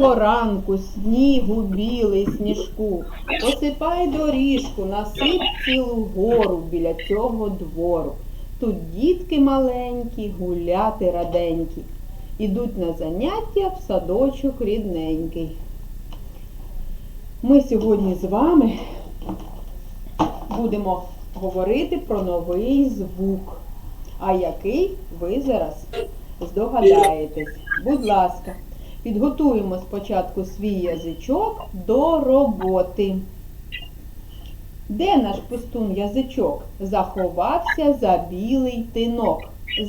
Ранку снігу білий сніжку, посипай доріжку, насип цілу гору біля цього двору. Тут дітки маленькі, гуляти раденькі, ідуть на заняття в садочок рідненький. Ми сьогодні з вами будемо говорити про новий звук. А який ви зараз здогадаєтесь? Будь ласка, підготуємо спочатку свій язичок до роботи. Де наш пустун язичок? Заховався за білий тинок.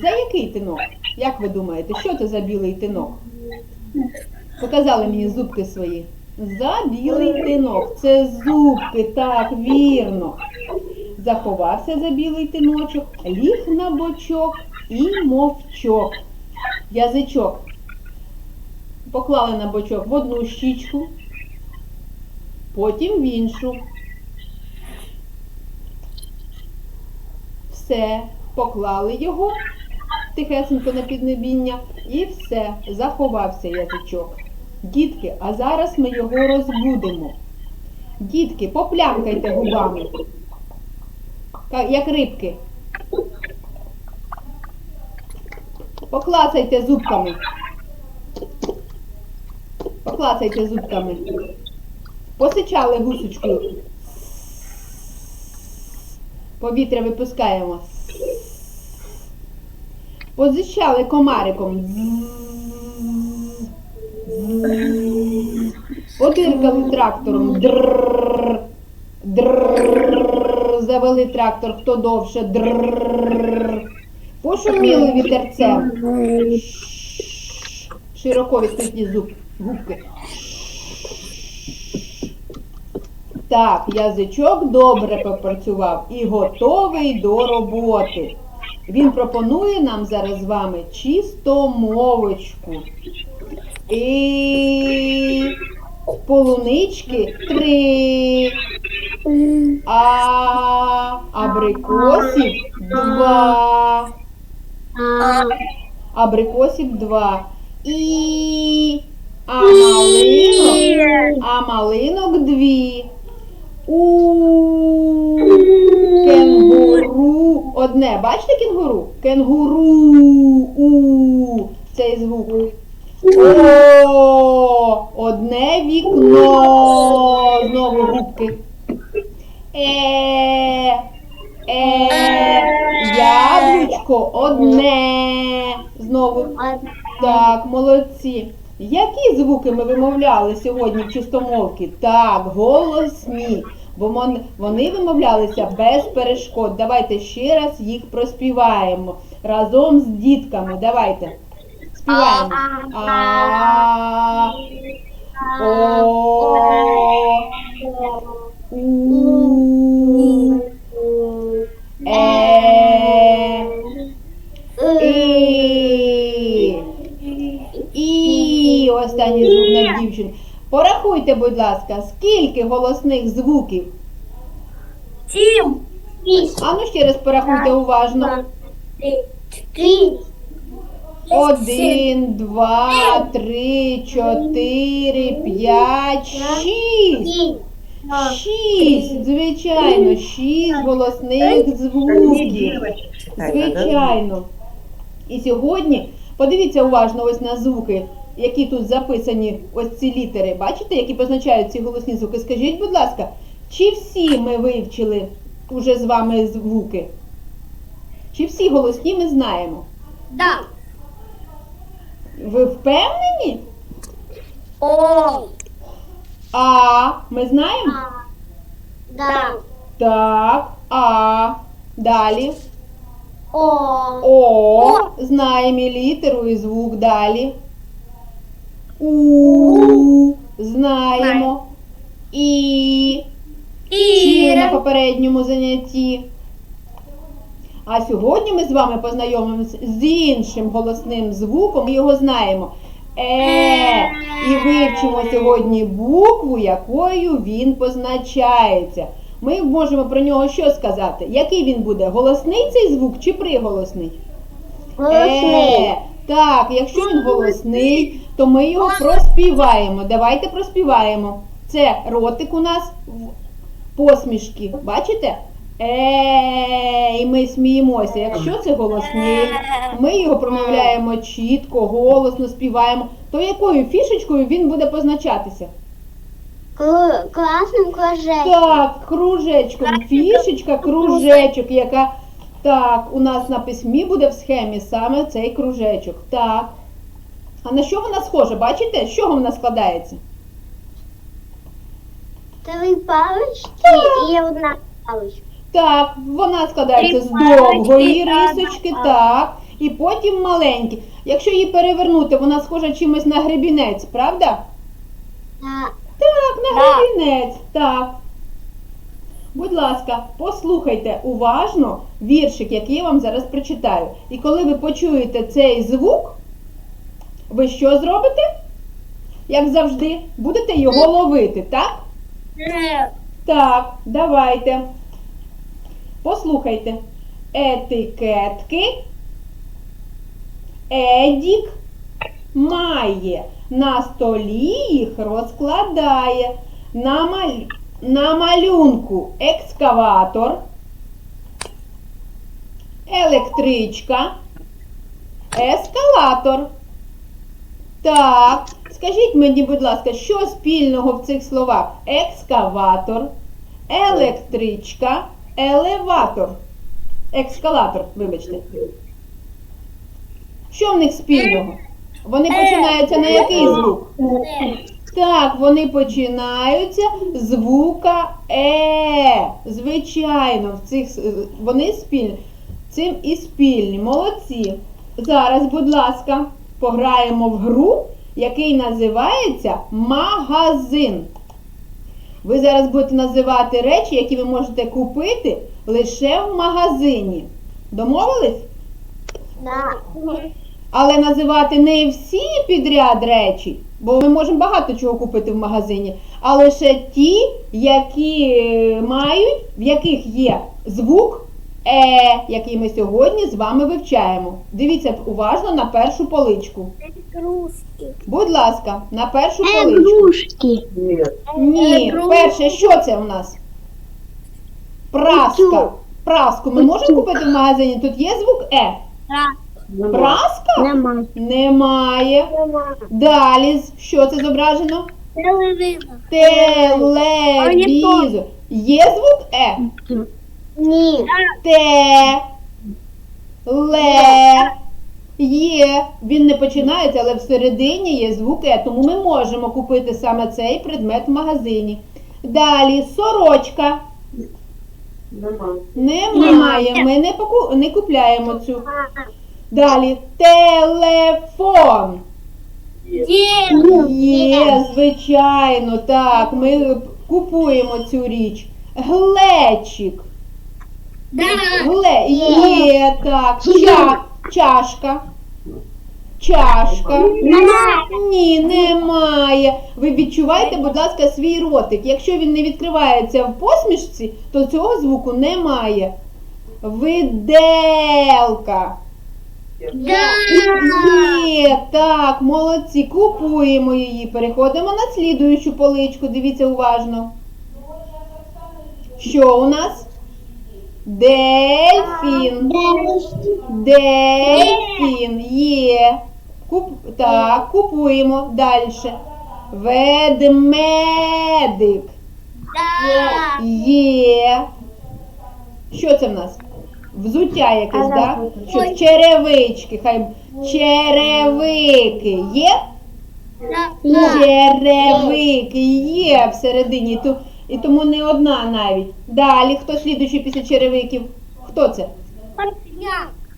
За який тинок? Як ви думаєте, що це за білий тинок? Показали мені зубки свої. За білий тинок. Це зубки, так, вірно. Заховався за білий тиночок, ліг на бочок і мовчок. Язичок поклали на бочок в одну щічку, потім в іншу. Все, поклали його тихесенько на піднебіння і все, заховався язичок. Дітки, а зараз ми його розбудемо. Дітки, поплямкайте губами, як рибки. Поклацайте зубками. Поклацайте зубками. Посичали гусочкою. Повітря випускаємо. Позичали комариком. Подиркали трактором. Дрррр. Дрррр. Завели трактор, хто довше. Дрррр. Пошуміли вітерцем. Широко відкриті зуб, губки. Так, язичок добре попрацював і готовий до роботи. Він пропонує нам зараз з вами чистомовочку. І полунички три, а абрикосів два. Абрикосів два. І а малинок, а малинок дві. У кенгуру. Одне. Бачите кенгуру? Кенгуру. У. Цей звук. О, одне вікно. Знову губки. Е, е, яблучко одне. Знову. Так, молодці. Які звуки ми вимовляли сьогодні в чистомовці? Так, голосні. Бо вони вимовлялися без перешкод. Давайте ще раз їх проспіваємо разом з дітками. Давайте. Співаємо. А, Порахуйте, будь ласка, скільки голосних звуків? Сім, А ну ще раз порахуйте уважно. Один, два, три, чотири, п'ять, шість. Шість, звичайно, шість голосних звуків. Звичайно. І сьогодні подивіться уважно ось на звуки, які тут записані, ось ці літери. Бачите, які позначають ці голосні звуки? Скажіть, будь ласка, чи всі ми вивчили уже з вами звуки? Чи всі голосні ми знаємо? Да. Ви впевнені? О. А, ми знаємо? Да. Так, а. Далі. О. О, знаємо і літеру і звук далі. У, знаємо. І, чи на попередньому занятті. А сьогодні ми з вами познайомимося з іншим голосним звуком. Ми його знаємо. Е. І вивчимо сьогодні букву, якою він позначається. Ми можемо про нього що сказати? Який він буде? Голосний цей звук чи приголосний? Голосний. Е, Так, якщо він голосний, то ми його проспіваємо. Давайте проспіваємо. Це ротик у нас в- посмішки. Бачите? Ей, ми сміємося. Якщо це голосний, ми його промовляємо чітко, голосно співаємо. То якою фішечкою він буде позначатися? Класним кружечком. Так, кружечком. Фішечка, кружечок, яка. Так, у нас на письмі буде в схемі саме цей кружечок. Так. А на що вона схожа? Бачите? З чого вона складається? Три палички і одна паличка. Так, вона складається з довгої рисочки, так, і потім маленькі. Якщо її перевернути, вона схожа чимось на гребінець, правда? Так. Так, на гребінець, так. Будь ласка, послухайте уважно віршик, який я вам зараз прочитаю. І коли ви почуєте цей звук, ви що зробите? Як завжди, будете його ловити, так? Так, давайте. Послухайте. Етикетки. Едік має. На столі їх розкладає. На, маль... на малюнку екскаватор. Електричка. Ескалатор. Так, скажіть мені, будь ласка, що спільного в цих словах? Екскаватор, електричка, елеватор. Екскалатор, вибачте. Що в них спільного? Вони починаються на який звук? Так, вони починаються звука Е. Звичайно, в цих вони спільні. Цим і спільні. Молодці. Зараз, будь ласка, пограємо в гру, який називається магазин. Ви зараз будете називати речі, які ви можете купити лише в магазині. Домовились? Так. Але називати не всі підряд речі, бо ми можемо багато чого купити в магазині, а лише ті, які е, мають, в яких є звук Е, який ми сьогодні з вами вивчаємо. Дивіться уважно на першу поличку. Кружки. Будь ласка, на першу поличку. Игрушки. Ні, перше, що це у нас? Праска. Праску ми можемо купити в магазині? Тут є звук Е. Праска? Нема. Немає. Далі, що це зображено? Телевизор. Телевізор. Є звук Е? Ні. Те. Ле. Є. Він не починається, але всередині є звук Е. Тому ми можемо купити саме цей предмет в магазині. Далі сорочка. Немає. Ми не, поку... не купляємо цю. Далі телефон. Є, звичайно, так. Ми купуємо цю річ. Глечик. Гле, є, так. Ча, чашка. Чашка. Ні, немає. Ви відчувайте, будь ласка, свій ротик. Якщо він не відкривається в посмішці, то цього звуку немає. Виделка. Є, так, молодці, купуємо її. Переходимо на слідуючу поличку. Дивіться уважно. Що у нас? Дельфін. Дельфін є. Куп... Так, купуємо далі. Ведмедик. Є. Що це в нас? Взуття якесь, так? Що? Черевички, хай. Черевики є? Черевики є всередині. ту- І тому не одна навіть. Далі, хто слідуючий після черевиків? Хто це?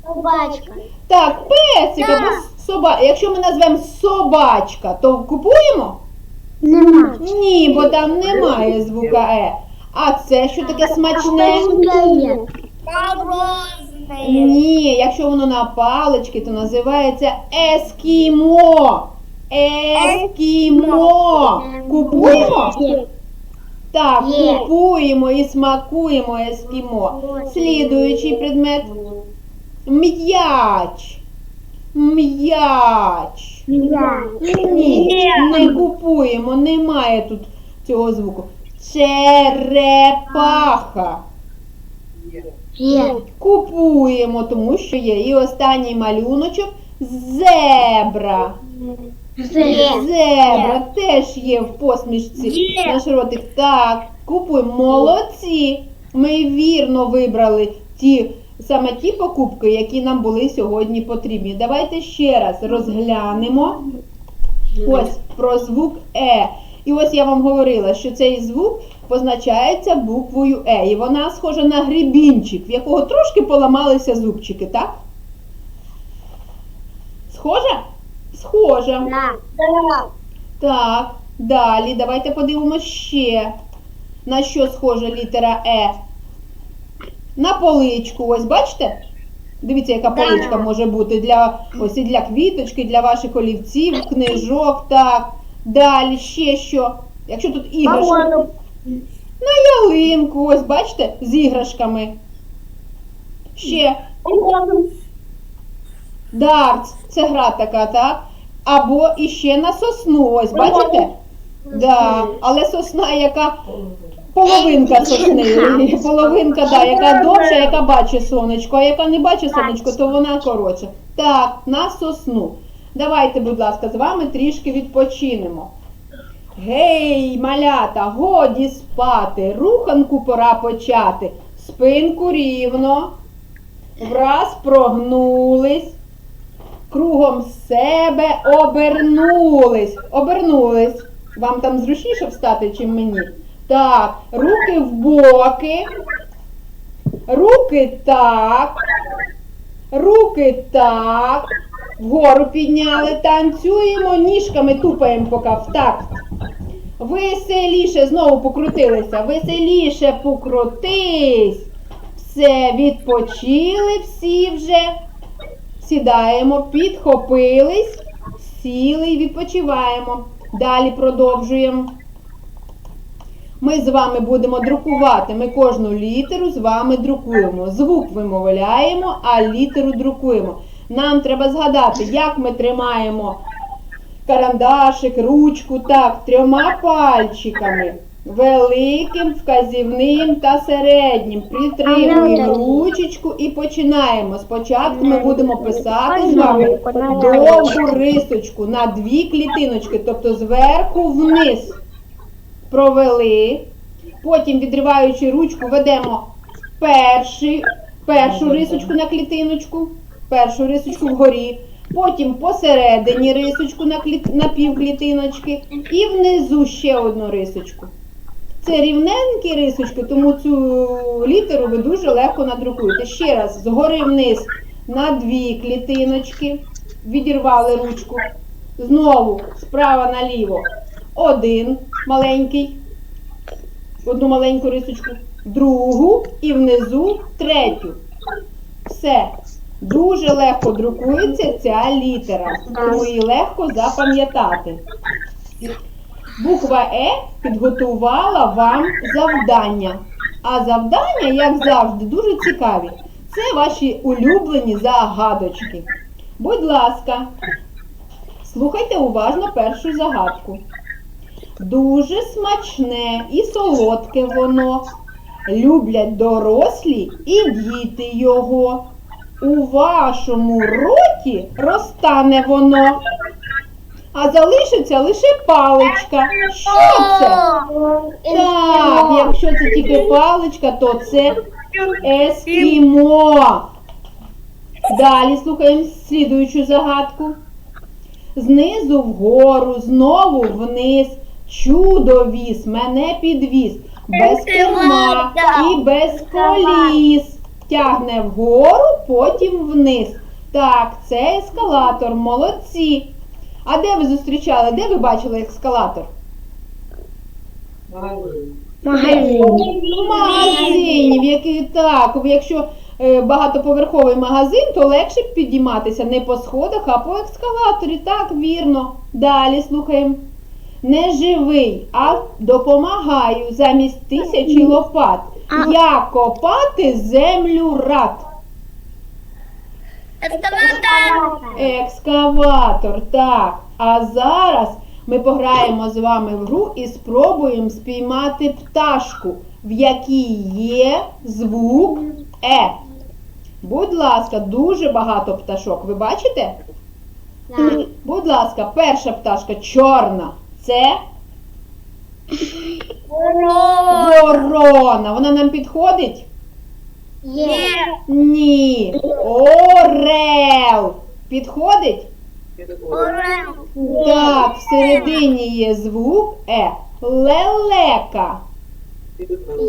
Собачка. Так, песик або собака. Якщо ми назвемо собачка, то купуємо? Нема. Ні, бо там немає звука Е. А це що таке смачне? Ні, якщо воно на палички, то називається ескімо. Ескімо. Купуємо? Так, Є. купуємо і смакуємо ескімо. Слідуючий предмет. М'яч. М'яч. Ні, не купуємо, немає тут цього звуку. Черепаха. Є. Купуємо, тому що є. І останній малюночок зебра. Є. Зебра теж є в посмішці. Є. Наш ротик. Так, купуємо. Молодці. Ми вірно вибрали ті, саме ті покупки, які нам були сьогодні потрібні. Давайте ще раз розглянемо. Ось про звук Е. І ось я вам говорила, що цей звук позначається буквою Е. І вона схожа на грибінчик, в якого трошки поламалися зубчики, так? Схожа? Схожа. Так, далі давайте подивимося ще. На що схожа літера Е? На поличку. Ось бачите? Дивіться, яка поличка може бути для ось і для квіточки, для ваших олівців, книжок. Так. Далі ще що? Якщо тут іграшки. На ялинку, ось бачите, з іграшками. Ще дартс, це гра така, так? Або іще на сосну, ось бачите? Да, але сосна, яка половинка сосни. Половинка, да, яка довша, яка бачить сонечко, а яка не бачить сонечко, то вона коротша. Так, на сосну. Давайте, будь ласка, з вами трішки відпочинемо. Гей, малята, годі спати, руханку пора почати. Спинку рівно, враз прогнулись, кругом себе обернулись. Обернулись. Вам там зручніше встати, чим мені? Так, руки в боки. Руки так. Руки так. Вгору підняли. Танцюємо, ніжками тупаємо поки в. Веселіше знову покрутилися. Веселіше покрутись. Все, відпочили всі вже. Сідаємо, підхопились, сіли і відпочиваємо. Далі продовжуємо. Ми з вами будемо друкувати. Ми кожну літеру з вами друкуємо. Звук вимовляємо, а літеру друкуємо. Нам треба згадати, як ми тримаємо карандашик, ручку, так, трьома пальчиками. Великим, вказівним та середнім. Притримуємо ручечку і починаємо. Спочатку ми будемо писати з вами довгу рисочку на дві клітиночки, тобто зверху вниз провели. Потім, відриваючи ручку, ведемо перший, першу рисочку на клітиночку, першу рисочку вгорі. Потім посередині рисочку на, кліт, на півклітиночки і внизу ще одну рисочку. Це рівненькі рисочки, тому цю літеру ви дуже легко надрукуєте. Ще раз, згори вниз на дві клітиночки. Відірвали ручку. Знову справа наліво. Один маленький. Одну маленьку рисочку. Другу і внизу третю. Все. Дуже легко друкується ця літера, тому її легко запам'ятати. Буква Е підготувала вам завдання. А завдання, як завжди, дуже цікаві. Це ваші улюблені загадочки. Будь ласка, слухайте уважно першу загадку. Дуже смачне і солодке воно. Люблять дорослі і діти його. У вашому роті розтане воно, а залишиться лише паличка. Що це? Так, якщо це тільки паличка, то це ескімо. Далі слухаємо слідуючу загадку. Знизу вгору, знову вниз. Чудо віз, мене підвіз. Без керма і без коліс. Тягне вгору, потім вниз. Так, це ескалатор, молодці. А де ви зустрічали? Де ви бачили ескалатор? В магазині, в який так, якщо е, багатоповерховий магазин, то легше підійматися не по сходах, а по ескалаторі. Так, вірно. Далі слухаємо. Не живий, а допомагаю замість тисячі лопат. Я копати землю рад. Екскаватор. Екскаватор, так. А зараз ми пограємо з вами в гру і спробуємо спіймати пташку, в якій є звук Е. Будь ласка, дуже багато пташок. Ви бачите? Так. Будь ласка, перша пташка чорна. Це ворона. Вона нам підходить? Є. Ні. Орел. Підходить? Орел. Так, всередині є звук Е. Лелека.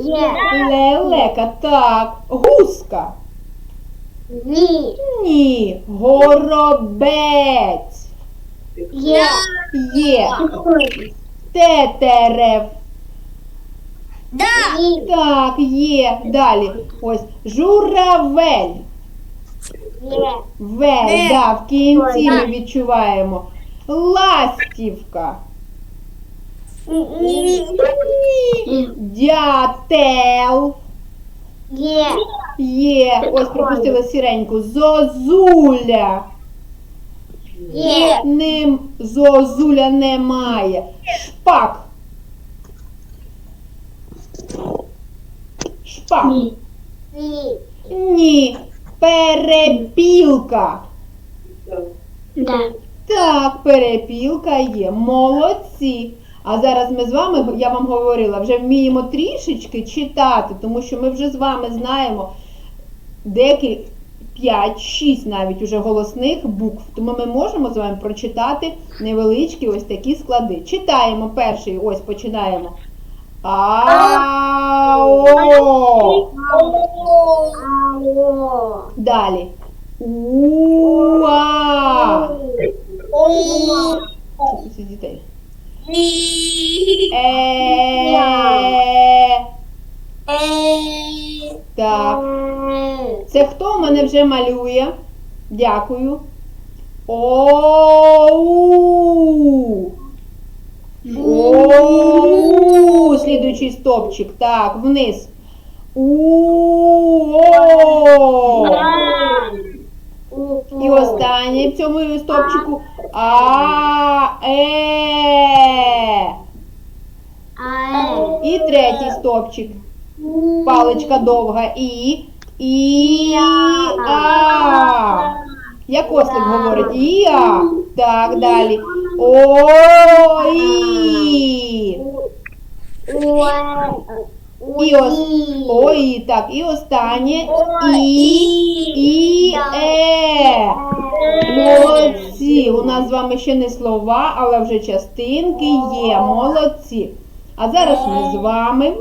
Є. Лелека, так. Гуска. Ні. Ні. Горобець. Є. Є. Тетерев. Ні. Так, є. Далі. Ось. Журавель. Вель, да, в кінці ми відчуваємо. Ластівка. Дятел. Є. Є. Ось пропустила сіреньку. Зозуля. Є. Ним зозуля немає. Шпак. Шпак. Ні. Ні. Перепілка. Да. Так, перепілка є. Молодці. А зараз ми з вами, я вам говорила, вже вміємо трішечки читати, тому що ми вже з вами знаємо деякі 5-6 навіть уже голосних букв. Тому ми можемо з вами прочитати невеличкі ось такі склади. Читаємо перший, ось починаємо. Ао. Далі. Уа. Це дітей. Е. Так. Це хто в мене вже малює? Дякую. Оу. Оу. Слідуючий стопчик. Так, вниз. У. І останній в цьому стопчику. А. Е. І третій стопчик. Паличка довга. І. І. Як ослик говорить? Іа. Так, далі. О. І. Ос... Ой, так, і останнє. І. І. Е. Молодці. У нас з вами ще не слова, але вже частинки є. Молодці. А зараз ми з вами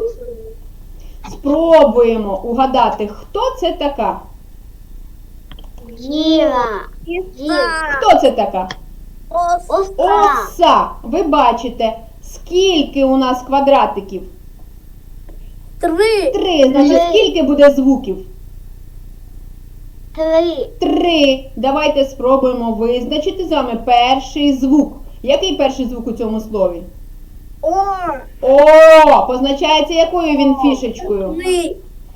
спробуємо угадати, хто це така. Діва. Хто це така? Оса. Оса. Ви бачите, скільки у нас квадратиків? Три. Три. Значить, скільки буде звуків? Три. Три. Давайте спробуємо визначити з вами перший звук. Який перший звук у цьому слові? О. О, позначається якою він фішечкою?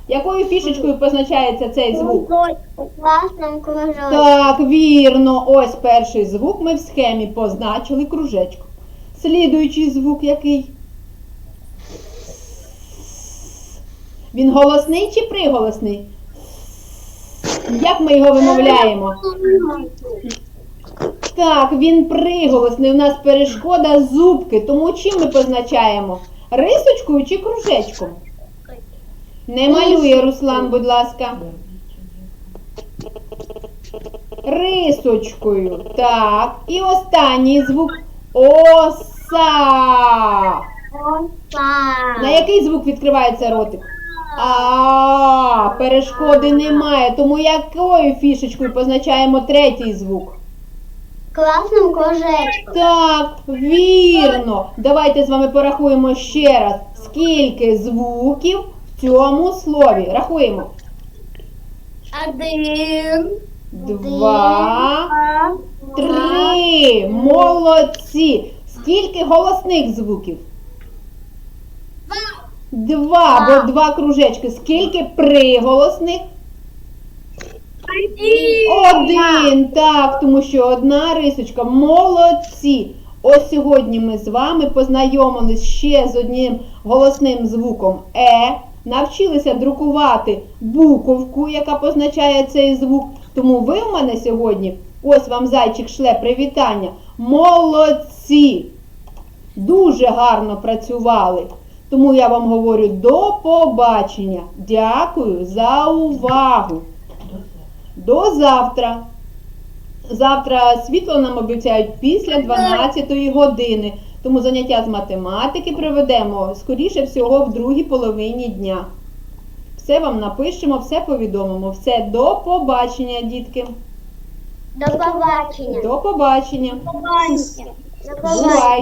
Якою фішечкою позначається цей звук? Класним кружочком. Так, вірно. Ось перший звук ми в схемі позначили кружечком. Слідуючий звук який? Він голосний чи приголосний? Як ми його вимовляємо? Так, він приголосний. У нас перешкода зубки. Тому чим ми позначаємо? Рисочкою чи кружечком? Не малює Руслан, будь ласка. Рисочкою. Так. І останній звук оса. На який звук відкривається ротик? А, перешкоди немає. Тому якою фішечкою позначаємо третій звук? Класним кружечком. Так, вірно. Давайте з вами порахуємо ще раз, скільки звуків цьому слові. Рахуємо. Один. Два, три. Молодці. Скільки голосних звуків? Два, бо два кружечки. Скільки приголосних? Один, так, тому що одна рисочка. Молодці! Ось сьогодні ми з вами познайомились ще з одним голосним звуком Е. Навчилися друкувати буковку, яка позначає цей звук. Тому ви в мене сьогодні, ось вам зайчик шле привітання. Молодці! Дуже гарно працювали. Тому я вам говорю до побачення. Дякую за увагу. До завтра. Завтра світло нам обіцяють після 12 години. Тому заняття з математики проведемо скоріше всього в другій половині дня. Все вам напишемо, все повідомимо. Все, до побачення, дітки. До побачення. До побачення. До побачення. Бувайте.